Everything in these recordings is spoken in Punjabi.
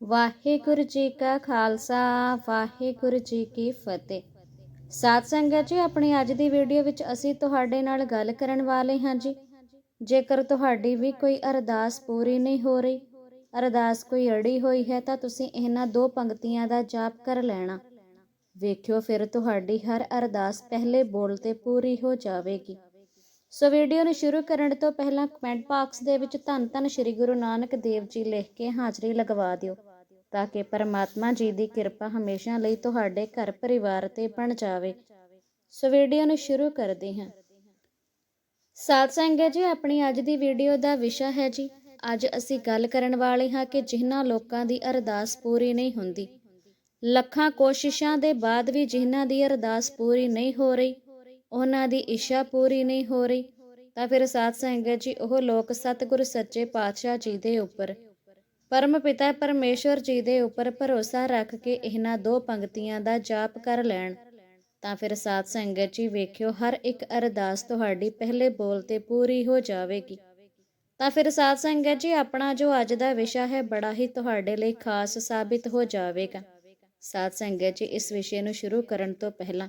ਵਾਹਿਗੁਰੂ ਜੀ ਕਾ ਖਾਲਸਾ, ਵਾਹਿਗੁਰੂ ਜੀ ਕੀ ਫਤਿਹ। ਸਾਧ ਸੰਗਤ ਜੀ, ਆਪਣੀ ਅੱਜ ਦੀ ਵੀਡੀਓ ਵਿੱਚ ਅਸੀਂ ਤੁਹਾਡੇ ਨਾਲ ਗੱਲ ਕਰਨ ਵਾਲੇ ਹਾਂ ਜੀ। ਜੇਕਰ ਤੁਹਾਡੀ ਵੀ ਕੋਈ ਅਰਦਾਸ ਪੂਰੀ ਨਹੀਂ ਹੋ ਰਹੀ, ਅਰਦਾਸ ਕੋਈ ਅੜੀ ਹੋਈ ਹੈ, ਤਾਂ ਤੁਸੀਂ ਇਹਨਾਂ ਦੋ ਪੰਕਤੀਆਂ ਦਾ ਜਾਪ ਕਰ ਲੈਣਾ। ਵੇਖਿਓ ਫਿਰ ਤੁਹਾਡੀ ਹਰ ਅਰਦਾਸ ਪਹਿਲੇ ਬੋਲ ਤੇ ਪੂਰੀ ਹੋ ਜਾਵੇਗੀ। ਸੋ ਵੀਡੀਓ ਨੂੰ ਸ਼ੁਰੂ ਕਰਨ ਤੋਂ ਪਹਿਲਾਂ ਕਮੈਂਟ ਬਾਕਸ ਦੇ ਵਿੱਚ ਧੰਨ ਧੰਨ ਸ਼੍ਰੀ ਗੁਰੂ ਨਾਨਕ ਦੇਵ ਜੀ ਲਿਖ ਕੇ ਹਾਜ਼ਰੀ ਲਗਵਾ ਦਿਓ। ਤਾਂ ਕਿ ਪਰਮਾਤਮਾ ਜੀ ਦੀ ਕਿਰਪਾ ਹਮੇਸ਼ਾ ਲਈ ਤੁਹਾਡੇ ਘਰ ਪਰਿਵਾਰ ਤੇ ਬਣ ਜਾਵੇ। ਸੋ ਵੀਡੀਓ ਨੂੰ ਸ਼ੁਰੂ ਕਰਦੇ ਹਾਂ। ਸਾਧ ਸੰਗਤ ਜੀ, ਆਪਣੀ ਅੱਜ ਦੀ ਵੀਡੀਓ ਦਾ ਵਿਸ਼ਾ ਹੈ ਜੀ, ਅੱਜ ਅਸੀਂ ਗੱਲ ਕਰਨ ਵਾਲੇ ਹਾਂ ਕਿ ਜਿਨ੍ਹਾਂ ਲੋਕਾਂ ਦੀ ਅਰਦਾਸ ਪੂਰੀ ਨਹੀਂ ਹੁੰਦੀ, ਲੱਖਾਂ ਕੋਸ਼ਿਸ਼ਾਂ ਦੇ ਬਾਅਦ ਵੀ ਜਿਨ੍ਹਾਂ ਦੀ ਅਰਦਾਸ ਪੂਰੀ ਨਹੀਂ ਹੋ ਰਹੀ, ਉਹਨਾਂ ਦੀ ਇੱਛਾ ਪੂਰੀ ਨਹੀਂ ਹੋ ਰਹੀ, ਤਾਂ ਫਿਰ ਸਾਧ ਸੰਗਤ ਜੀ, ਉਹ ਲੋਕ ਸਤਿਗੁਰ ਸੱਚੇ ਪਾਤਸ਼ਾਹ ਜੀ ਦੇ ਉੱਪਰ ਪਰਮ ਪਿਤਾ ਪਰਮੇਸ਼ਵਰ ਜੀ ਦੇ ਉੱਪਰ ਭਰੋਸਾ ਰੱਖ ਕੇ ਇਹਨਾਂ ਦੋ ਪੰਕਤੀਆਂ ਦਾ ਜਾਪ ਕਰ ਲੈਣ, ਤਾਂ ਫਿਰ ਸਾਧ ਸੰਗਤ ਜੀ ਵੇਖਿਓ ਹਰ ਇੱਕ ਅਰਦਾਸ ਤੁਹਾਡੀ ਪਹਿਲੇ ਬੋਲ ਤੇ ਪੂਰੀ ਹੋ ਜਾਵੇਗੀ। ਤਾਂ ਫਿਰ ਸਾਧ ਸੰਗਤ ਜੀ, ਆਪਣਾ ਜੋ ਅੱਜ ਦਾ ਵਿਸ਼ਾ ਹੈ, ਬੜਾ ਹੀ ਤੁਹਾਡੇ ਲਈ ਖਾਸ ਸਾਬਿਤ ਹੋ ਜਾਵੇਗਾ। ਸਾਧ ਸੰਗਤ ਜੀ, ਇਸ ਵਿਸ਼ੇ ਨੂੰ ਸ਼ੁਰੂ ਕਰਨ ਤੋਂ ਪਹਿਲਾਂ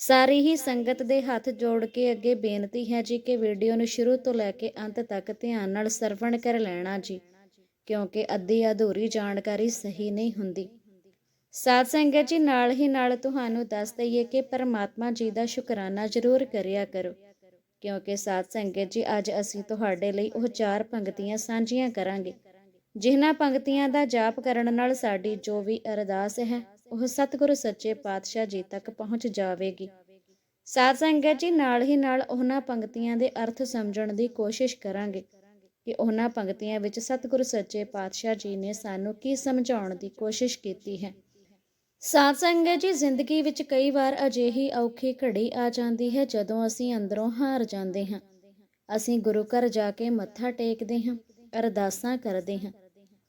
ਸਾਰੀ ਹੀ ਸੰਗਤ ਦੇ ਹੱਥ ਜੋੜ ਕੇ ਅੱਗੇ ਬੇਨਤੀ ਹੈ ਜੀ ਕਿ ਵੀਡੀਓ ਨੂੰ ਸ਼ੁਰੂ ਤੋਂ ਲੈ ਕੇ ਅੰਤ ਤੱਕ ਧਿਆਨ ਨਾਲ ਸਰਵਣ ਕਰ ਲੈਣਾ ਜੀ। ਕਿਉਂਕਿ ਅੱਧੀ ਅਧੂਰੀ ਜਾਣਕਾਰੀ ਸਹੀ ਨਹੀਂ ਹੁੰਦੀ। ਸਾਧ ਸੰਗਤ ਜੀ, ਨਾਲ ਹੀ ਨਾਲ ਤੁਹਾਨੂੰ ਦੱਸ ਦਈਏ ਕਿ ਪਰਮਾਤਮਾ ਜੀ ਦਾ ਸ਼ੁਕਰਾਨਾ ਜ਼ਰੂਰ ਕਰਿਆ ਕਰੋ। ਕਿਉਂਕਿ ਸਾਧ ਸੰਗਤ ਜੀ, ਅੱਜ ਅਸੀਂ ਤੁਹਾਡੇ ਲਈ ਉਹ ਚਾਰ ਪੰਕਤੀਆਂ ਸਾਂਝੀਆਂ ਕਰਾਂਗੇ। ਜਿਨ੍ਹਾਂ ਪੰਕਤੀਆਂ ਦਾ ਜਾਪ ਕਰਨ ਨਾਲ ਸਾਡੀ ਜੋ ਵੀ ਅਰਦਾਸ ਹੈ, ਉਹ ਸਤਿਗੁਰੂ ਸੱਚੇ ਪਾਤਸ਼ਾਹ ਜੀ ਤੱਕ ਪਹੁੰਚ ਜਾਵੇਗੀ। ਸਾਧ ਸੰਗਤ ਜੀ, ਨਾਲ ਹੀ ਨਾਲ ਉਹਨਾਂ ਪੰਕਤੀਆਂ ਦੇ ਅਰਥ ਸਮਝਣ ਦੀ ਕੋਸ਼ਿਸ਼ ਕਰਾਂਗੇ। ਕਿ ਉਹਨਾਂ ਪੰਕਤੀਆਂ ਵਿੱਚ ਸਤਿਗੁਰੂ ਸੱਚੇ ਪਾਤਸ਼ਾਹ ਜੀ ਨੇ ਸਾਨੂੰ ਕੀ ਸਮਝਾਉਣ ਦੀ ਕੋਸ਼ਿਸ਼ ਕੀਤੀ ਹੈ। ਸਾਧ ਸੰਗਤ ਜੀ, ਜ਼ਿੰਦਗੀ ਵਿੱਚ ਕਈ ਵਾਰ ਅਜਿਹੀ ਔਖੀ ਘੜੀ ਆ ਜਾਂਦੀ ਹੈ ਜਦੋਂ ਅਸੀਂ ਅੰਦਰੋਂ ਹਾਰ ਜਾਂਦੇ ਹਾਂ। ਅਸੀਂ ਗੁਰੂ ਘਰ ਜਾ ਕੇ ਮੱਥਾ ਟੇਕਦੇ ਹਾਂ, ਅਰਦਾਸਾਂ ਕਰਦੇ ਹਾਂ।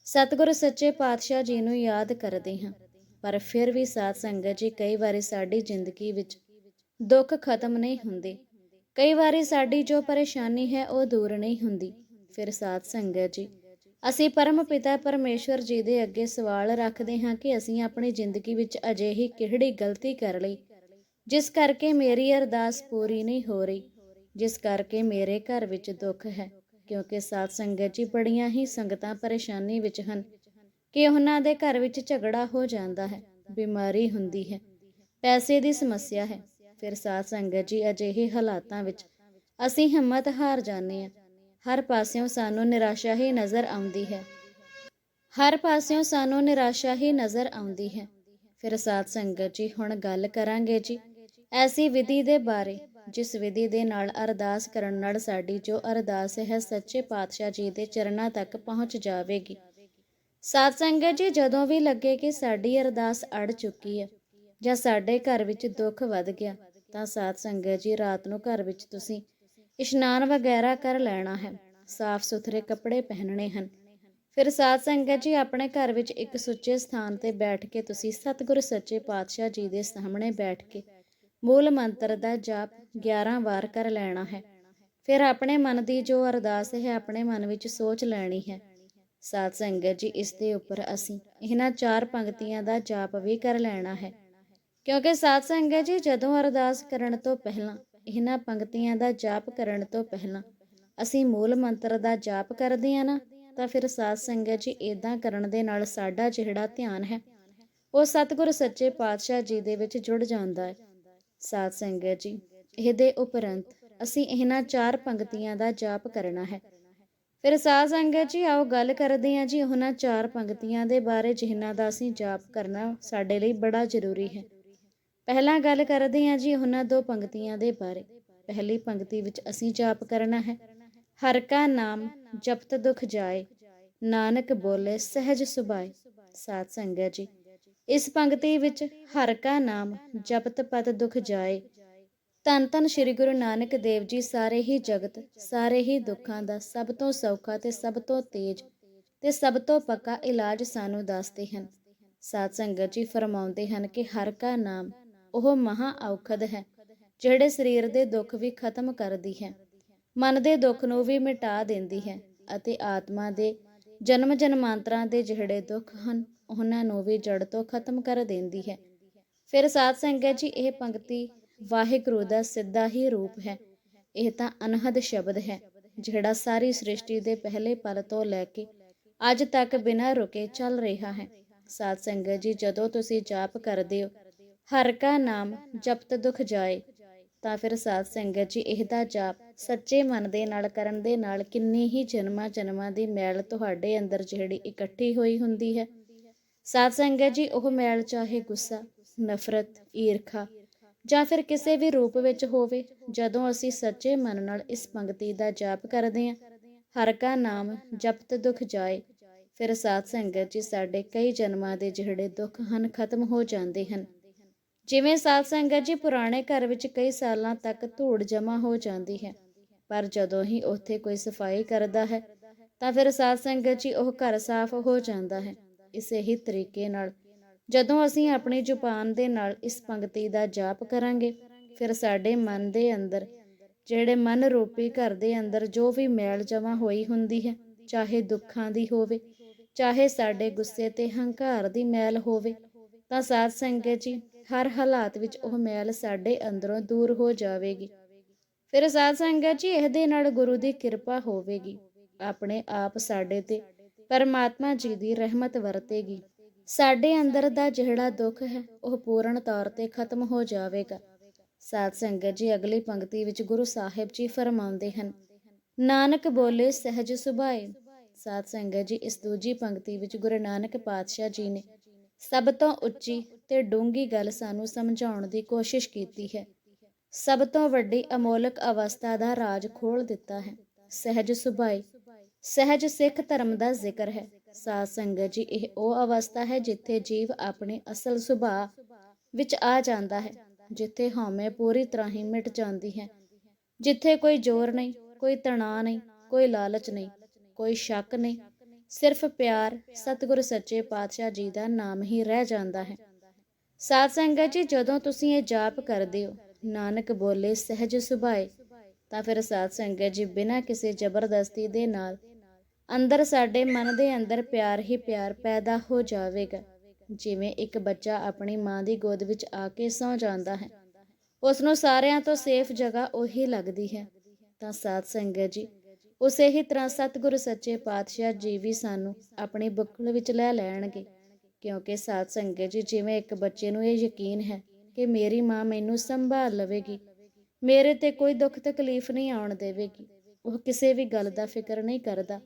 ਸਤਿਗੁਰੂ ਸੱਚੇ ਪਾਤਸ਼ਾਹ ਜੀ ਨੂੰ ਯਾਦ ਕਰਦੇ ਹਾਂ। ਪਰ ਫਿਰ ਵੀ ਸਾਧ ਸੰਗਤ ਜੀ, ਕਈ ਵਾਰੀ ਸਾਡੀ ਜ਼ਿੰਦਗੀ ਵਿੱਚ ਦੁੱਖ ਖਤਮ ਨਹੀਂ ਹੁੰਦੇ। ਕਈ ਵਾਰੀ ਸਾਡੀ ਜੋ ਪਰੇਸ਼ਾਨੀ ਹੈ ਉਹ ਦੂਰ ਨਹੀਂ ਹੁੰਦੀ। ਫਿਰ ਸਾਧ ਸੰਗਤ ਜੀ। ਅਸੀਂ ਪਰਮ ਪਿਤਾ ਪਰਮੇਸ਼ਵਰ ਜੀ ਦੇ ਅੱਗੇ ਸਵਾਲ ਰੱਖਦੇ ਹਾਂ ਕਿ ਅਸੀਂ ਆਪਣੀ ਜ਼ਿੰਦਗੀ ਵਿੱਚ ਅਜਿਹੀ ਕਿਹੜੀ ਗਲਤੀ ਕਰ ਲਈ, ਜਿਸ ਕਰਕੇ ਮੇਰੀ ਅਰਦਾਸ ਪੂਰੀ ਨਹੀਂ ਹੋ ਰਹੀ, ਜਿਸ ਕਰਕੇ ਮੇਰੇ ਘਰ ਵਿੱਚ ਦੁੱਖ ਹੈ, ਕਿਉਂਕਿ ਸਾਧ ਸੰਗਤ ਜੀ ਬੜੀਆਂ ਹੀ ਸੰਗਤਾਂ ਪਰੇਸ਼ਾਨੀ ਵਿੱਚ ਹਨ, ਕਿ ਉਹਨਾਂ ਦੇ ਘਰ ਵਿੱਚ ਝਗੜਾ ਹੋ ਜਾਂਦਾ ਹੈ, ਬਿਮਾਰੀ ਹੁੰਦੀ ਹੈ, ਪੈਸੇ ਦੀ ਸਮੱਸਿਆ ਹੈ, ਫਿਰ ਸਾਧ ਸੰਗਤ ਜੀ ਅਜਿਹੇ ਹਾਲਾਤਾਂ ਵਿੱਚ ਅਸੀਂ ਹਿੰਮਤ ਹਾਰ ਜਾਂਦੇ ਹਾਂ। ਹਰ ਪਾਸਿਓਂ ਸਾਨੂੰ ਨਿਰਾਸ਼ਾ ਹੀ ਨਜ਼ਰ ਆਉਂਦੀ ਹੈ। ਹਰ ਪਾਸਿਓਂ ਸਾਨੂੰ ਨਿਰਾਸ਼ਾ ਹੀ ਨਜ਼ਰ ਆਉਂਦੀ ਹੈ। ਫਿਰ ਸਾਧ ਸੰਗਤ ਜੀ, ਹੁਣ ਗੱਲ ਕਰਾਂਗੇ ਜੀ। ਐਸੀ ਵਿਧੀ ਦੇ ਬਾਰੇ, ਜਿਸ ਵਿਧੀ ਦੇ ਨਾਲ ਅਰਦਾਸ ਕਰਨ ਨਾਲ ਸਾਡੀ ਜੋ ਅਰਦਾਸ ਹੈ, ਸੱਚੇ ਪਾਤਸ਼ਾਹ ਜੀ ਦੇ ਚਰਨਾਂ ਤੱਕ ਪਹੁੰਚ ਜਾਵੇਗੀ। ਸਾਧ ਸੰਗਤ ਜੀ, ਜਦੋਂ ਵੀ ਲੱਗੇ ਕਿ ਸਾਡੀ ਅਰਦਾਸ ਅੜ ਚੁੱਕੀ ਹੈ ਜਾਂ ਸਾਡੇ ਘਰ ਵਿੱਚ ਦੁੱਖ ਵੱਧ ਗਿਆ, ਤਾਂ ਸਾਧ ਸੰਗਤ ਜੀ, ਰਾਤ ਨੂੰ ਘਰ ਵਿੱਚ ਤੁਸੀਂ ਇਸ਼ਨਾਨ ਵਗੈਰਾ ਕਰ ਲੈਣਾ ਹੈ। ਸਾਫ਼ ਸੁਥਰੇ ਕੱਪੜੇ ਪਹਿਨਣੇ ਹਨ। ਫਿਰ ਸਾਧ ਸੰਗਤ ਜੀ ਆਪਣੇ ਘਰ ਵਿੱਚ ਇੱਕ ਸੁੱਚੇ ਸਥਾਨ ਤੇ ਬੈਠ ਕੇ ਤੁਸੀਂ ਸਤਿਗੁਰੂ ਸੱਚੇ ਪਾਤਸ਼ਾਹ ਜੀ ਦੇ ਸਾਹਮਣੇ ਬੈਠ ਕੇ ਮੂਲ ਮੰਤਰ ਦਾ ਜਾਪ 11 ਵਾਰ ਕਰ ਲੈਣਾ ਹੈ। ਫਿਰ ਆਪਣੇ ਮਨ ਦੀ ਜੋ ਅਰਦਾਸ ਹੈ, ਆਪਣੇ ਮਨ ਵਿੱਚ ਸੋਚ ਲੈਣੀ ਹੈ। ਸਾਧ ਸੰਗਤ ਜੀ, ਇਸ ਦੇ ਉੱਪਰ ਅਸੀਂ ਇਹਨਾਂ ਚਾਰ ਪੰਕਤੀਆਂ ਦਾ ਜਾਪ ਵੀ ਕਰ ਲੈਣਾ ਹੈ। ਕਿਉਂਕਿ ਸਾਧ ਸੰਗਤ ਜੀ ਜਦੋਂ ਅਰਦਾਸ ਕਰਨ ਤੋਂ ਪਹਿਲਾਂ ਇਹਨਾਂ ਪੰਕਤੀਆਂ ਦਾ ਜਾਪ ਕਰਨ ਤੋਂ ਪਹਿਲਾਂ ਅਸੀਂ ਮੂਲ ਮੰਤਰ ਦਾ ਜਾਪ ਕਰਦੇ ਆ ਨਾ, ਤਾਂ ਫਿਰ ਸਾਧ ਸੰਗਤ ਜੀ ਇਦਾਂ ਕਰਨ ਦੇ ਨਾਲ ਸਾਡਾ ਜਿਹੜਾ ਧਿਆਨ ਹੈ, ਉਹ ਸਤਿਗੁਰ ਸੱਚੇ ਪਾਤਸ਼ਾਹ ਜੀ ਦੇ ਵਿੱਚ ਜੁੜ ਜਾਂਦਾ ਹੈ। ਸਾਧ ਸੰਗਤ ਜੀ, ਇਹਦੇ ਉਪਰੰਤ ਅਸੀਂ ਇਹਨਾਂ ਚਾਰ ਪੰਕਤੀਆਂ ਦਾ ਜਾਪ ਕਰਨਾ ਹੈ। ਫਿਰ ਸਾਧ ਸੰਗਤ ਜੀ, ਆਓ ਗੱਲ ਕਰਦੇ ਹਾਂ ਜੀ ਉਹਨਾਂ ਚਾਰ ਪੰਕਤੀਆਂ ਦੇ ਬਾਰੇ ਜਿਨ੍ਹਾਂ ਦਾ ਅਸੀਂ ਜਾਪ ਕਰਨਾ ਸਾਡੇ ਲਈ ਬੜਾ ਜ਼ਰੂਰੀ ਹੈ। ਪਹਿਲਾਂ ਗੱਲ ਕਰਦੇ ਹਾਂ ਜੀ ਉਹਨਾਂ ਦੋ ਪੰਕਤੀਆਂ ਦੇ ਬਾਰੇ। ਪਹਿਲੀ ਪੰਕਤੀ ਵਿੱਚ ਅਸੀਂ ਜਾਪ ਕਰਨਾ ਹੈ। ਹਰ ਕਾ ਨਾਮ ਜਪਤ ਦੁਖ ਜਾਏ, ਨਾਨਕ ਬੋਲੇ ਸਹਿਜ ਸੁਭਾਏ, ਸਾਧ ਸੰਗਤ ਜੀ। ਇਸ ਪੰਕਤੀ ਵਿੱਚ ਹਰ ਕਾ ਨਾਮ ਜਪਤ ਪਤ ਦੁਖ ਜਾਏ ਤਨ ਤਨ ਸ੍ਰੀ ਗੁਰੂ ਨਾਨਕ ਦੇਵ ਜੀ ਸਾਰੇ ਹੀ ਜਗਤ, ਸਾਰੇ ਹੀ ਦੁੱਖਾਂ ਦਾ ਸਭ ਤੋਂ ਸੌਖਾ ਤੇ ਸਭ ਤੋਂ ਤੇਜ਼ ਤੇ ਸਭ ਤੋਂ ਪੱਕਾ ਇਲਾਜ ਸਾਨੂੰ ਦੱਸਦੇ ਹਨ। ਸਾਧ ਸੰਗਤ ਜੀ ਫਰਮਾਉਂਦੇ ਹਨ ਕਿ ਹਰ ਕਾ ਨਾਮ ਉਹ ਮਹਾ ਔਖਦ ਹੈ, ਜਿਹੜੇ ਸਰੀਰ ਦੇ ਦੁੱਖ ਵੀ ਖਤਮ ਕਰਦੀ ਹੈ। ਮਨ ਦੇ ਦੁੱਖ ਨੂੰ ਵੀ ਮਿਟਾ ਦਿੰਦੀ ਹੈ ਅਤੇ ਆਤਮਾ ਦੇ ਜਨਮ ਜਨਮਾਂਤਰਾਂ ਦੇ ਜਿਹੜੇ ਦੁੱਖ ਹਨ, ਉਹਨਾਂ ਨੂੰ ਵੀ ਜੜ ਤੋਂ ਖਤਮ ਕਰ ਦਿੰਦੀ ਹੈ। ਫਿਰ ਸਾਧ ਸੰਗਤ ਜੀ, ਇਹ ਪੰਕਤੀ ਵਾਹਿਗੁਰੂ ਦਾ ਸਿੱਧਾ ਹੀ ਰੂਪ ਹੈ। ਇਹ ਤਾਂ ਅਨਹਦ ਸ਼ਬਦ ਹੈ, ਜਿਹੜਾ ਸਾਰੀ ਸ੍ਰਿਸ਼ਟੀ ਦੇ ਪਹਿਲੇ ਪਲ ਤੋਂ ਲੈ ਕੇ ਅੱਜ ਤੱਕ ਬਿਨਾਂ ਰੁਕੇ ਚੱਲ ਰਿਹਾ ਹੈ। ਸਾਧ ਸੰਗਤ ਜੀ, ਜਦੋਂ ਤੁਸੀਂ ਜਾਪ ਕਰਦੇ ਹੋ ਹਰ ਕਾ ਨਾਮ ਜਪਤ ਦੁਖ ਜਾਏ, ਤਾਂ ਫਿਰ ਸਾਧ ਸੰਗਤ ਜੀ ਇਹਦਾ ਜਾਪ ਸੱਚੇ ਮਨ ਦੇ ਨਾਲ ਕਰਨ ਦੇ ਨਾਲ ਕਿੰਨੀ ਹੀ ਜਨਮਾਂ ਜਨਮਾਂ ਦੀ ਮੈਲ ਤੁਹਾਡੇ ਅੰਦਰ ਜਿਹੜੀ ਇਕੱਠੀ ਹੋਈ ਹੁੰਦੀ ਹੈ। ਸਾਧ ਸੰਗਤ ਜੀ ਉਹ ਮੈਲ ਚਾਹੇ ਗੁੱਸਾ, ਨਫ਼ਰਤ, ਈਰਖਾ ਜਾਂ ਫਿਰ ਕਿਸੇ ਵੀ ਰੂਪ ਵਿੱਚ ਹੋਵੇ, ਜਦੋਂ ਅਸੀਂ ਸੱਚੇ ਮਨ ਨਾਲ ਇਸ ਪੰਕਤੀ ਦਾ ਜਾਪ ਕਰਦੇ ਹਾਂ। ਹਰ ਕਾ ਨਾਮ ਜਪਤ ਦੁਖ ਜਾਏ, ਫਿਰ ਸਾਧ ਸੰਗਤ ਜੀ ਸਾਡੇ ਕਈ ਜਨਮਾਂ ਦੇ ਜਿਹੜੇ ਦੁੱਖ ਹਨ, ਖਤਮ ਹੋ ਜਾਂਦੇ ਹਨ। ਜਿਵੇਂ ਸਾਧ ਸੰਗਤ ਜੀ ਪੁਰਾਣੇ ਘਰ ਵਿੱਚ ਕਈ ਸਾਲਾਂ ਤੱਕ ਧੂੜ ਜਮਾ ਹੋ ਜਾਂਦੀ ਹੈ, ਪਰ ਜਦੋਂ ਹੀ ਉੱਥੇ ਕੋਈ ਸਫ਼ਾਈ ਕਰਦਾ ਹੈ, ਤਾਂ ਫਿਰ ਸਾਧ ਸੰਗਤ ਜੀ ਉਹ ਘਰ ਸਾਫ਼ ਹੋ ਜਾਂਦਾ ਹੈ। ਇਸੇ ਹੀ ਤਰੀਕੇ ਨਾਲ ਜਦੋਂ ਅਸੀਂ ਆਪਣੀ ਜ਼ੁਬਾਨ ਦੇ ਨਾਲ ਇਸ ਪੰਕਤੀ ਦਾ ਜਾਪ ਕਰਾਂਗੇ, ਫਿਰ ਸਾਡੇ ਮਨ ਦੇ ਅੰਦਰ, ਜਿਹੜੇ ਮਨ ਰੂਪੀ ਘਰ ਦੇ ਅੰਦਰ ਜੋ ਵੀ ਮੈਲ ਜਮਾ ਹੋਈ ਹੁੰਦੀ ਹੈ, ਚਾਹੇ ਦੁੱਖਾਂ ਦੀ ਹੋਵੇ, ਚਾਹੇ ਸਾਡੇ ਗੁੱਸੇ ਤੇ ਹੰਕਾਰ ਦੀ ਮੈਲ ਹੋਵੇ, ਤਾਂ ਸਾਧ ਸੰਗਤ ਜੀ ਹਰ ਹਾਲਾਤ ਵਿੱਚ ਉਹ ਮੈਲ ਸਾਡੇ ਅੰਦਰੋਂ ਦੂਰ ਹੋ ਜਾਵੇਗੀ। ਫਿਰ ਸਾਧ ਸੰਗਤ ਜੀ ਇਹਦੇ ਨਾਲ ਗੁਰੂ ਦੀ ਕਿਰਪਾ ਹੋਵੇਗੀ। ਆਪਣੇ ਆਪ ਸਾਡੇ ਤੇ ਪਰਮਾਤਮਾ ਜੀ ਦੀ ਰਹਿਮਤ ਵਰਤੇਗੀ। ਸਾਡੇ ਅੰਦਰ ਦਾ ਜਿਹੜਾ ਦੁੱਖ ਹੈ, ਉਹ ਪੂਰਨ ਤੌਰ ਤੇ ਖਤਮ ਹੋ ਜਾਵੇਗਾ। ਸਾਧ ਸੰਗਤ ਜੀ, ਅਗਲੀ ਪੰਕਤੀ ਵਿੱਚ ਗੁਰੂ ਸਾਹਿਬ ਜੀ ਫਰਮਾਉਂਦੇ ਹਨ, ਨਾਨਕ ਬੋਲੇ ਸਹਿਜ ਸੁਭਾਏ। ਸਾਧ ਸੰਗਤ ਜੀ, ਇਸ ਦੂਜੀ ਪੰਕਤੀ ਵਿੱਚ ਗੁਰੂ ਨਾਨਕ ਪਾਤਸ਼ਾਹ ਜੀ ਨੇ ਸਭ ਤੋਂ ਉੱਚੀ ਤੇ ਡੂੰਗੀ ਗੱਲ ਸਾਨੂੰ ਸਮਝਾਉਣ ਦੀ ਕੋਸ਼ਿਸ਼ ਕੀਤੀ ਹੈ। ਸਭ ਤੋਂ ਵੱਡੀ ਅਮੋਲਕ ਅਵਸਥਾ ਦਾ ਰਾਜ ਖੋਲ ਦਿੱਤਾ ਹੈ। ਸਹਿਜ ਸੁਭਾਈ ਸਹਿਜ ਸਿੱਖ ਧਰਮ ਦਾ ਜ਼ਿਕਰ ਹੈ। ਸਾਧ ਸੰਗਤ ਜੀ, ਇਹ ਉਹ ਅਵਸਥਾ ਹੈ ਜਿੱਥੇ ਜੀਵ ਆਪਣੇ ਅਸਲ ਸੁਭਾਅ ਵਿੱਚ ਆ ਜਾਂਦਾ ਹੈ, ਜਿੱਥੇ ਹਉਮੈ ਪੂਰੀ ਤਰ੍ਹਾਂ ਹੀ ਮਿਟ ਜਾਂਦੀ ਹੈ। ਜਿੱਥੇ ਕੋਈ ਜ਼ੋਰ ਨਹੀਂ, ਕੋਈ ਤਣਾਅ ਨਹੀਂ, ਕੋਈ ਲਾਲਚ ਨਹੀਂ, ਕੋਈ ਸ਼ੱਕ ਨਹੀਂ ਸਿਰਫ ਪਿਆਰ, ਸਤਿਗੁਰ ਸੱਚੇ ਪਾਤਸ਼ਾਹ ਜੀ ਦਾ ਨਾਮ ਹੀ ਰਹਿ ਜਾਂਦਾ ਹੈ। ਸਾਧ ਸੰਗਤ ਜੀ, ਜਦੋਂ ਤੁਸੀਂ ਇਹ ਜਾਪ ਕਰਦੇ ਹੋ, ਨਾਨਕ ਬੋਲੇ, ਸਹਿਜ ਸੁਭਾਏ, ਤਾਂ ਫਿਰ ਸਾਧ ਸੰਗਤ ਜੀ ਬਿਨਾਂ ਕਿਸੇ ਜ਼ਬਰਦਸਤੀ ਦੇ ਨਾਲ ਅੰਦਰ ਸਾਡੇ ਮਨ ਦੇ ਅੰਦਰ ਪਿਆਰ ਹੀ ਪਿਆਰ ਪੈਦਾ ਹੋ ਜਾਵੇਗਾ। ਜਿਵੇਂ ਇੱਕ ਬੱਚਾ ਆਪਣੀ ਮਾਂ ਦੀ ਗੋਦ ਵਿੱਚ ਆ ਕੇ ਸੌ ਜਾਂਦਾ ਹੈ। ਉਸ ਨੂੰ ਸਾਰਿਆਂ ਤੋਂ ਸੇਫ ਜਗ੍ਹਾ ਉਹੀ ਲੱਗਦੀ ਹੈ। ਤਾਂ ਸਾਧ ਸੰਗਤ ਜੀ ਉਸੇ ਹੀ ਤਰ੍ਹਾਂ ਸਤਿਗੁਰ ਸੱਚੇ ਪਾਤਸ਼ਾਹ ਜੀ ਵੀ ਸਾਨੂੰ ਆਪਣੀ ਬੁੱਕਲ ਵਿੱਚ ਲੈ ਲੈਣਗੇ। ਕਿਉਂਕਿ ਸਾਧ ਸੰਗਤ ਜੀ, ਜਿਵੇਂ ਇੱਕ ਬੱਚੇ ਨੂੰ ਇਹ ਯਕੀਨ ਹੈ ਕਿ ਮੇਰੀ ਮਾਂ ਮੈਨੂੰ ਸੰਭਾਲ ਲਵੇਗੀ, ਮੇਰੇ ਤੇ ਕੋਈ ਦੁੱਖ ਤਕਲੀਫ ਨਹੀਂ ਆਉਣ ਦੇਵੇਗੀ, ਉਹ ਕਿਸੇ ਵੀ ਗੱਲ ਦਾ ਫਿਕਰ ਨਹੀਂ ਕਰਦਾ,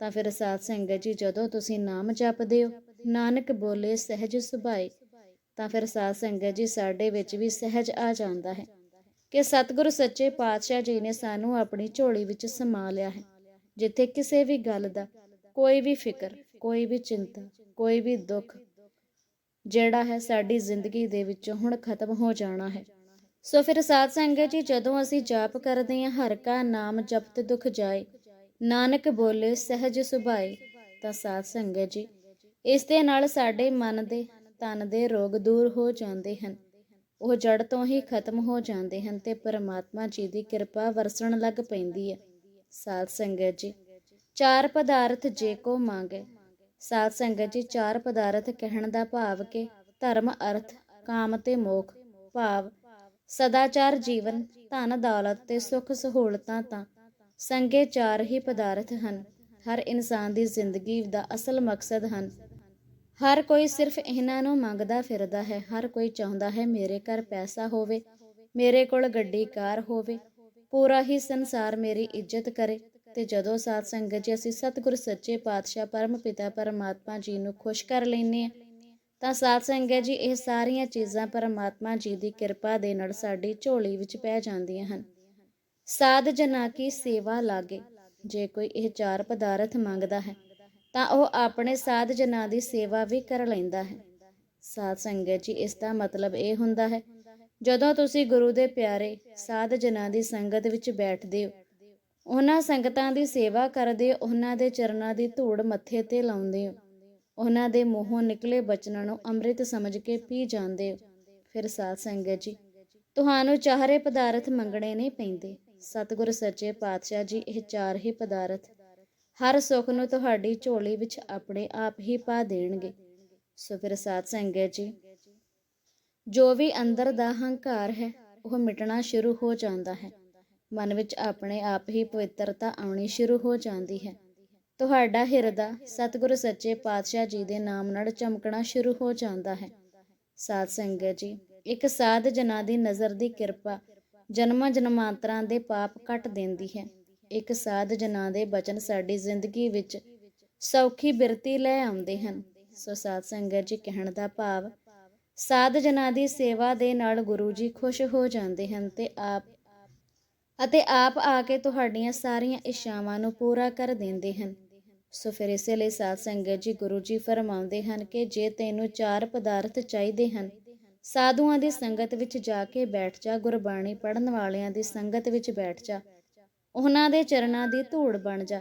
ਤਾਂ ਫਿਰ ਸਾਧ ਸੰਗਤ ਜੀ, ਜਦੋਂ ਤੁਸੀਂ ਨਾਮ ਜਪਦੇ ਹੋ, ਨਾਨਕ ਬੋਲੇ ਸਹਿਜ ਸੁਭਾਏ, ਤਾਂ ਫਿਰ ਸਾਧ ਸੰਗਤ ਜੀ ਸਾਡੇ ਵਿੱਚ ਵੀ ਸਹਿਜ ਆ ਜਾਂਦਾ ਹੈ। ਕਿ ਸਤਿਗੁਰੂ ਸੱਚੇ ਪਾਤਸ਼ਾਹ ਜੀ ਨੇ ਸਾਨੂੰ ਆਪਣੀ ਝੋਲੀ ਵਿੱਚ ਸਮਾ ਲਿਆ ਹੈ। ਜਿੱਥੇ ਕਿਸੇ ਵੀ ਗੱਲ ਦਾ ਕੋਈ ਵੀ ਫਿਕਰ, ਕੋਈ ਵੀ ਚਿੰਤਾ, ਕੋਈ ਵੀ ਦੁੱਖ ਜਿਹੜਾ ਹੈ ਸਾਡੀ ਜ਼ਿੰਦਗੀ ਦੇ ਵਿੱਚੋਂ ਹੁਣ ਖਤਮ ਹੋ ਜਾਣਾ ਹੈ। ਸੋ ਫਿਰ ਸਾਧ ਸੰਗਤ ਜੀ, ਜਦੋਂ ਅਸੀਂ ਜਾਪ ਕਰਦੇ ਹਾਂ, ਹਰ ਕਾ ਨਾਮ ਜਪਤ ਦੁਖ ਜਾਏ, ਨਾਨਕ ਬੋਲੇ ਸਹਿਜ ਸੁਭਾਏ, ਤਾਂ ਸਾਧ ਸੰਗਤ ਜੀ, ਇਸ ਦੇ ਨਾਲ ਸਾਡੇ ਮਨ ਦੇ ਤਨ ਦੇ ਰੋਗ ਦੂਰ ਹੋ ਜਾਂਦੇ ਹਨ। ਉਹ ਜੜ ਤੋਂ ਹੀ ਖਤਮ ਹੋ ਜਾਂਦੇ ਹਨ ਤੇ ਪਰਮਾਤਮਾ ਜੀ ਦੀ ਕਿਰਪਾ ਵਰਸਣ ਲੱਗ ਪੈਂਦੀ ਹੈ। ਸਾਧ ਸੰਗਤ ਜੀ, ਚਾਰ ਪਦਾਰਥ ਜੇ ਕੋ ਮੰਗੇ। ਸਾਧ ਸੰਗਤ ਜੀ, ਚਾਰ ਪਦਾਰਥ ਕਹਿਣ ਦਾ ਭਾਵ ਕਿ ਧਰਮ, ਅਰਥ, ਕਾਮ ਤੇ ਮੋਖ, ਭਾਵ, ਸਦਾਚਾਰ ਜੀਵਨ, ਧਨ, ਦੌਲਤ ਤੇ ਸੁੱਖ ਸਹੂਲਤਾਂ ਤਾਂ ਸੰਗੇ ਚਾਰ ਹੀ ਪਦਾਰਥ ਹਨ। ਹਰ ਇਨਸਾਨ ਦੀ ਜ਼ਿੰਦਗੀ ਦਾ ਅਸਲ ਮਕਸਦ ਹਨ ਹਰ ਕੋਈ ਸਿਰਫ ਇਹਨਾਂ ਨੂੰ ਮੰਗਦਾ ਫਿਰਦਾ ਹੈ, ਹਰ ਕੋਈ ਚਾਹੁੰਦਾ ਹੈ ਮੇਰੇ ਘਰ ਪੈਸਾ ਹੋਵੇ, ਮੇਰੇ ਕੋਲ ਗੱਡੀ, ਕਾਰ ਹੋਵੇ, ਪੂਰਾ ਹੀ ਸੰਸਾਰ ਮੇਰੀ ਇੱਜ਼ਤ ਕਰੇ। ਤੇ ਜਦੋਂ ਸਾਧ ਸੰਗਤ ਜੀ ਅਸੀਂ ਸਤਿਗੁਰ ਸੱਚੇ ਪਾਤਸ਼ਾਹ ਪਰਮ ਪਿਤਾ ਪਰਮਾਤਮਾ ਜੀ ਨੂੰ ਖੁਸ਼ ਕਰ ਲੈਨੇ ਆ ਤਾਂ ਸਾਧ ਸੰਗਤ ਜੀ ਇਹ ਸਾਰੀਆਂ ਚੀਜ਼ਾਂ ਪਰਮਾਤਮਾ ਜੀ ਦੀ ਕਿਰਪਾ ਦੇ ਨਾਲ ਸਾਡੀ ਝੋਲੀ ਵਿੱਚ ਪੈ ਜਾਂਦੀਆਂ ਹਨ। ਸਾਧ ਜਨਾ ਕੀ ਸੇਵਾ ਲਾਗੇ, ਜੇ ਕੋਈ ਇਹ ਚਾਰ ਪਦਾਰਥ ਮੰਗਦਾ ਹੈ ਤਾਂ ਉਹ ਆਪਣੇ ਸਾਧ ਜਨਾਂ ਦੀ ਸੇਵਾ ਵੀ ਕਰ ਲੈਂਦਾ ਹੈ। ਸਾਧ ਸੰਗਤ ਜੀ, ਇਸ ਦਾ ਮਤਲਬ ਇਹ ਹੁੰਦਾ ਹੈ, ਜਦੋਂ ਤੁਸੀਂ ਗੁਰੂ ਦੇ ਪਿਆਰੇ ਸਾਧ ਜਨਾਂ ਦੀ ਸੰਗਤ ਵਿੱਚ ਬੈਠਦੇ ਹੋ, ਉਹਨਾਂ ਸੰਗਤਾਂ ਦੀ ਸੇਵਾ ਕਰਦੇ ਹੋ, ਉਹਨਾਂ ਦੇ ਚਰਨਾਂ ਦੀ ਧੂੜ ਮੱਥੇ ਤੇ ਲਾਉਂਦੇ ਹੋ, ਉਹਨਾਂ ਦੇ ਮੂੰਹੋਂ ਨਿਕਲੇ ਬਚਨਾਂ ਨੂੰ ਅੰਮ੍ਰਿਤ ਸਮਝ ਕੇ ਪੀ ਜਾਂਦੇ ਹੋ, ਫਿਰ ਸਾਧ ਸੰਗਤ ਜੀ, ਤੁਹਾਨੂੰ ਚਾਰੇ ਪਦਾਰਥ ਮੰਗਣੇ ਨਹੀਂ ਪੈਂਦੇ। ਸਤਿਗੁਰ ਸੱਚੇ ਪਾਤਸ਼ਾਹ ਜੀ, ਇਹ ਚਾਰ ਹੀ ਪਦਾਰਥ ਹਰ ਸੁੱਖ ਨੂੰ ਤੁਹਾਡੀ ਝੋਲੀ ਵਿੱਚ ਆਪਣੇ ਆਪ ਹੀ ਪਾ ਦੇਣਗੇ। ਸੋ ਫਿਰ ਸਾਧ ਸੰਗਤ ਜੀ, ਜੋ ਵੀ ਅੰਦਰ ਦਾ ਹੰਕਾਰ ਹੈ, ਉਹ ਮਿਟਣਾ ਸ਼ੁਰੂ ਹੋ ਜਾਂਦਾ ਹੈ। ਮਨ ਵਿੱਚ ਆਪਣੇ ਆਪ ਹੀ ਪਵਿੱਤਰਤਾ ਆਉਣੀ ਸ਼ੁਰੂ ਹੋ ਜਾਂਦੀ ਹੈ। ਤੁਹਾਡਾ ਹਿਰਦਾ ਸਤਿਗੁਰੂ ਸੱਚੇ ਪਾਤਸ਼ਾਹ ਜੀ ਦੇ ਨਾਮ ਨਾਲ ਚਮਕਣਾ ਸ਼ੁਰੂ ਹੋ ਜਾਂਦਾ ਹੈ। ਸਾਧ ਸੰਗਤ ਜੀ, ਇੱਕ ਸਾਧ ਜਨਾਂ ਦੀ ਨਜ਼ਰ ਦੀ ਕਿਰਪਾ ਜਨਮਾਂ ਜਨਮਾਂਤਰਾਂ ਦੇ ਪਾਪ ਕੱਟ ਦਿੰਦੀ ਹੈ। ਇੱਕ ਸਾਧ ਜਨਾਂ ਦੇ ਬਚਨ ਸਾਡੀ ਜ਼ਿੰਦਗੀ ਵਿੱਚ ਸੌਖੀ ਬਿਰਤੀ ਲੈ ਆਉਂਦੇ ਹਨ। ਸੋ ਸਾਧ ਸੰਗਤ ਜੀ ਕਹਿਣ ਦਾ ਭਾਵ, ਸਾਧ ਜਨਾਂ ਦੀ ਸੇਵਾ ਦੇ ਨਾਲ ਗੁਰੂ ਜੀ ਖੁਸ਼ ਹੋ ਜਾਂਦੇ ਹਨ ਤੇ ਆਪ ਅਤੇ ਆਪ ਆ ਕੇ ਤੁਹਾਡੀਆਂ ਸਾਰੀਆਂ ਇੱਛਾਵਾਂ ਨੂੰ ਪੂਰਾ ਕਰ ਦਿੰਦੇ ਹਨ। ਸੋ ਫਿਰ ਇਸੇ ਲਈ ਸਾਧ ਸੰਗਤ ਜੀ ਗੁਰੂ ਜੀ ਫਰਮਾਉਂਦੇ ਹਨ ਕਿ ਜੇ ਤੈਨੂੰ ਚਾਰ ਪਦਾਰਥ ਚਾਹੀਦੇ ਹਨ, ਸਾਧੂਆਂ ਦੀ ਸੰਗਤ ਵਿੱਚ ਜਾ ਕੇ ਬੈਠ ਜਾ, ਗੁਰਬਾਣੀ ਪੜਨ ਵਾਲਿਆਂ ਦੀ ਸੰਗਤ ਵਿੱਚ ਬੈਠ ਜਾ। ਉਹਨਾਂ ਦੇ ਚਰਨਾਂ ਦੀ ਧੂੜ ਬਣ ਜਾ।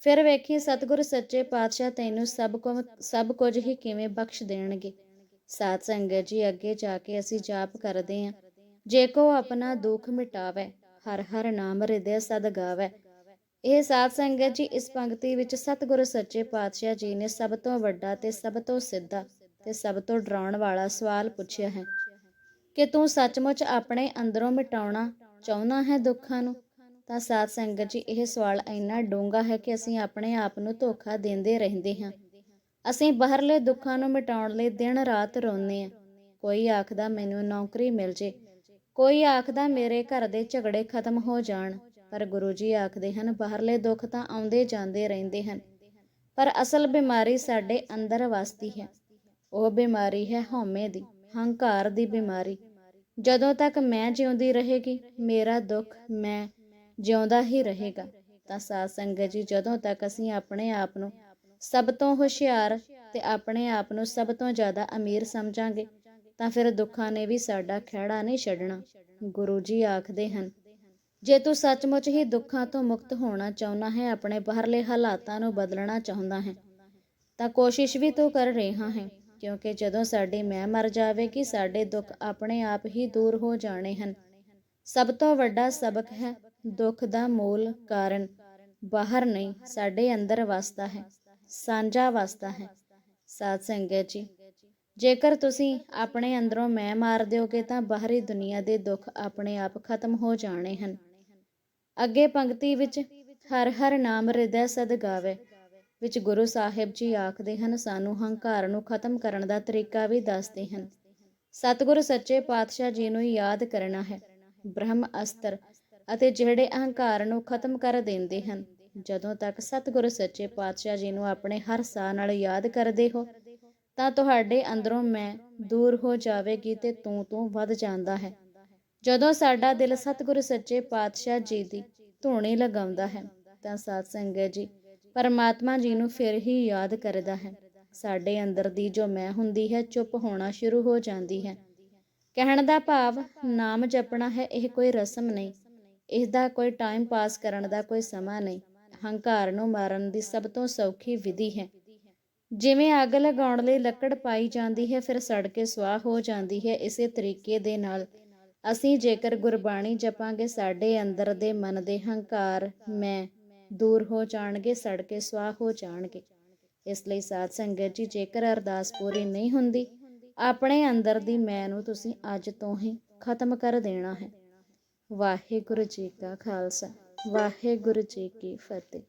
ਫਿਰ ਵੇਖੀ ਸਤਿਗੁਰ ਸੱਚੇ ਪਾਤਸ਼ਾਹ ਤੈਨੂੰ ਸਭ ਕੁ, ਸਭ ਕੁਝ ਹੀ ਕਿਵੇਂ ਬਖਸ਼ ਦੇਣਗੇ। ਸਾਧ ਸੰਗਤ ਜੀ, ਅੱਗੇ ਜਾ ਕੇ ਅਸੀਂ ਜਾਪ ਕਰਦੇ ਹਾਂ। ਜੇ ਕੋ ਆਪਣਾ ਦੁੱਖ ਮਿਟਾਵੇ, ਹਰ ਹਰ ਨਾਮ ਹਿਰਦੈ ਸਦ ਗਾਵੇ। ਇਹ ਸਾਧ ਸੰਗਤ ਜੀ, ਇਸ ਪੰਕਤੀ ਵਿੱਚ ਸਤਿਗੁਰੂ ਸੱਚੇ ਪਾਤਸ਼ਾਹ ਜੀ ਨੇ ਸਭ ਤੋਂ ਵੱਡਾ ਤੇ ਸਭ ਤੋਂ ਸਿੱਧਾ ਤੇ ਸਭ ਤੋਂ ਡਰਾਉਣ ਵਾਲਾ ਸਵਾਲ ਪੁੱਛਿਆ ਹੈ ਕਿ ਤੂੰ ਸੱਚਮੁੱਚ ਆਪਣੇ ਅੰਦਰੋਂ ਮਿਟਾਉਣਾ ਚਾਹੁੰਦਾ ਹੈ ਦੁੱਖਾਂ ਨੂੰ? ਤਾਂ ਸਾਧ ਸੰਗਤ ਜੀ, ਇਹ ਸਵਾਲ ਇੰਨਾ ਡੂੰਘਾ ਹੈ ਕਿ ਅਸੀਂ ਆਪਣੇ ਆਪ ਨੂੰ ਧੋਖਾ ਦਿੰਦੇ ਰਹਿੰਦੇ ਹਾਂ। ਅਸੀਂ ਬਾਹਰਲੇ ਦੁੱਖਾਂ ਨੂੰ ਮਿਟਾਉਣ ਲਈ ਦਿਨ ਰਾਤ ਰੋਂਦੇ ਹਾਂ। ਕੋਈ ਆਖਦਾ ਮੈਨੂੰ ਨੌਕਰੀ ਮਿਲ ਜੇ, ਕੋਈ ਆਖਦਾ ਮੇਰੇ ਘਰ ਦੇ ਝਗੜੇ ਖਤਮ ਹੋ ਜਾਣ, ਪਰ ਗੁਰੂ ਜੀ ਆਖਦੇ ਹਨ, ਬਾਹਰਲੇ ਦੁੱਖ ਤਾਂ ਆਉਂਦੇ ਜਾਂਦੇ ਰਹਿੰਦੇ ਹਨ, ਪਰ ਅਸਲ ਬਿਮਾਰੀ ਸਾਡੇ ਅੰਦਰ ਵਸਦੀ ਹੈ। ਉਹ ਬਿਮਾਰੀ ਹੈ ਹਉਮੈ ਦੀ, ਹੰਕਾਰ ਦੀ ਬਿਮਾਰੀ। ਜਦੋਂ ਤੱਕ ਮੈਂ ਜਿਉਂਦੀ ਰਹੇਗੀ, ਮੇਰਾ ਦੁੱਖ ਮੈਂ ਜਿਉਂਦਾ ਹੀ ਰਹੇਗਾ। ਤਾਂ ਸਾਧ ਸੰਗਤ ਜੀ, ਜਦੋਂ ਤੱਕ ਅਸੀਂ ਆਪਣੇ ਆਪ ਨੂੰ ਸਭ ਤੋਂ ਹੁਸ਼ਿਆਰ ਤੇ ਆਪਣੇ ਆਪ ਨੂੰ ਸਭ ਤੋਂ ਜ਼ਿਆਦਾ ਅਮੀਰ ਸਮਝਾਂਗੇ, ਤਾਂ ਫਿਰ ਦੁੱਖਾਂ ਨੇ ਵੀ ਸਾਡਾ ਖਹਿੜਾ ਨਹੀਂ ਛੱਡਣਾ। ਗੁਰੂ ਜੀ ਆਖਦੇ ਹਨ, ਜੇ ਤੂੰ ਸੱਚਮੁੱਚ ਹੀ ਦੁੱਖਾਂ ਤੋਂ ਮੁਕਤ ਹੋਣਾ ਚਾਹੁੰਦਾ ਹੈ, ਆਪਣੇ ਬਾਹਰਲੇ ਹਾਲਾਤਾਂ ਨੂੰ ਬਦਲਣਾ ਚਾਹੁੰਦਾ ਹੈ, ਤਾਂ ਕੋਸ਼ਿਸ਼ ਵੀ ਤੂੰ ਕਰ ਰਿਹਾ ਹੈ, ਕਿਉਂਕਿ ਜਦੋਂ ਸਾਡੀ ਮੈਂ ਮਰ ਜਾਵੇਗੀ, ਸਾਡੇ ਦੁੱਖ ਆਪਣੇ ਆਪ ਹੀ ਦੂਰ ਹੋ ਜਾਣੇ ਹਨ। ਸਭ ਤੋਂ ਵੱਡਾ ਸਬਕ ਹੈ ਦੁੱਖ ਦਾ ਮੂਲ ਕਾਰਨ। ਬਾਹਰ ਨਹੀਂ, ਸਾਡੇ ਅੰਦਰ ਵਸਦਾ ਹੈ, ਸਾਂਝਾ ਵਸਦਾ ਹੈ। ਸਾਧ ਸੰਗਤ ਜੀ, ਜੇਕਰ ਤੁਸੀਂ ਆਪਣੇ ਅੰਦਰੋਂ ਮੈਂ ਮਾਰ ਦਿਓਗੇ ਤਾਂ ਬਾਹਰੀ ਦੁਨੀਆ ਦੇ ਦੁੱਖ ਆਪਣੇ ਆਪ ਖਤਮ ਹੋ ਜਾਣੇ ਹਨ। ਅੱਗੇ ਪੰਕਤੀ ਵਿੱਚ ਹਰ ਹਰ ਨਾਮ ਹਿਰਦੈ ਸਦ ਗਾਵੇ, ਵਿੱਚ ਗੁਰੂ ਸਾਹਿਬ ਜੀ ਆਖਦੇ ਹਨ, ਸਾਨੂੰ ਹੰਕਾਰ ਨੂੰ ਖਤਮ ਕਰਨ ਦਾ ਤਰੀਕਾ ਵੀ ਦੱਸਦੇ ਹਨ। ਸਤਿਗੁਰੂ ਸੱਚੇ ਪਾਤਸ਼ਾਹ ਜੀ ਨੂੰ ਯਾਦ ਕਰਨਾ ਹੈ। ਬ੍ਰਹਮ ਅਸਤਰ ਅਤੇ ਜਿਹੜੇ ਅਹੰਕਾਰ ਨੂੰ ਖਤਮ ਕਰ ਦਿੰਦੇ ਹਨ, ਜਦੋਂ ਤੱਕ ਸਤਿਗੁਰੂ ਸੱਚੇ ਪਾਤਸ਼ਾਹ ਜੀ ਨੂੰ ਆਪਣੇ ਹਰ ਸਾਹ ਨਾਲ ਯਾਦ ਕਰਦੇ ਹੋ, ਤਾਂ ਤੁਹਾਡੇ ਅੰਦਰੋਂ ਮੈਂ ਦੂਰ ਹੋ ਜਾਵੇਗੀ ਤੇ ਤੂੰ ਤੂੰ ਵੱਧ ਜਾਂਦਾ ਹੈ। ਜਦੋਂ ਸਾਡਾ ਦਿਲ ਸਤਿਗੁਰੂ ਸੱਚੇ ਪਾਤਸ਼ਾਹ ਜੀ ਦੀ ਧੂਣੀ ਲਗਾਉਂਦਾ ਹੈ, ਤਾਂ ਸਾਧ ਸੰਗਤ ਜੀ ਪਰਮਾਤਮਾ ਜੀ ਨੂੰ ਫਿਰ ਹੀ ਯਾਦ ਕਰਦਾ ਹੈ। ਸਾਡੇ ਅੰਦਰ ਦੀ ਜੋ ਮੈਂ ਹੁੰਦੀ ਹੈ, ਚੁੱਪ ਹੋਣਾ ਸ਼ੁਰੂ ਹੋ ਜਾਂਦੀ ਹੈ। ਕਹਿਣ ਦਾ ਭਾਵ ਨਾਮ ਜਪਣਾ ਹੈ, ਇਹ ਕੋਈ ਰਸਮ ਨਹੀਂ। ਇਸ ਦਾ ਕੋਈ ਟਾਈਮ ਪਾਸ ਕਰਨ ਦਾ ਕੋਈ ਸਮਾਂ ਨਹੀਂ। ਹੰਕਾਰ ਨੂੰ ਮਾਰਨ ਦੀ ਸਭ ਤੋਂ ਸੌਖੀ ਵਿਧੀ ਹੈ। ਜਿਵੇਂ ਅੱਗ ਲਗਾਉਣ ਲਈ ਲੱਕੜ ਪਾਈ ਜਾਂਦੀ ਹੈ, ਫਿਰ ਸੜ ਕੇ ਸੁਆਹ ਹੋ ਜਾਂਦੀ ਹੈ, ਇਸੇ ਤਰੀਕੇ ਦੇ ਨਾਲ ਅਸੀਂ ਜੇਕਰ ਗੁਰਬਾਣੀ ਜਪਾਂਗੇ, ਸਾਡੇ ਅੰਦਰ ਦੇ ਮਨ ਦੇ ਹੰਕਾਰ, ਮੈਂ ਦੂਰ ਹੋ ਜਾਣਗੇ ਸੜ ਕੇ ਸਵਾਹ ਹੋ ਜਾਣਗੇ। ਇਸ ਲਈ ਸਾਧ ਸੰਗਤ ਜੀ, ਜੇਕਰ ਅਰਦਾਸ ਪੂਰੀ ਨਹੀਂ ਹੁੰਦੀ ਆਪਣੇ ਅੰਦਰ ਦੀ ਮੈਂ ਨੂੰ ਤੁਸੀਂ ਅੱਜ ਤੋਂ ਹੀ ਖਤਮ ਕਰ ਦੇਣਾ ਹੈ। ਵਾਹਿਗੁਰੂ ਜੀ ਕਾ ਖਾਲਸਾ, ਵਾਹਿਗੁਰੂ ਜੀ ਕੀ ਫਤਿਹ।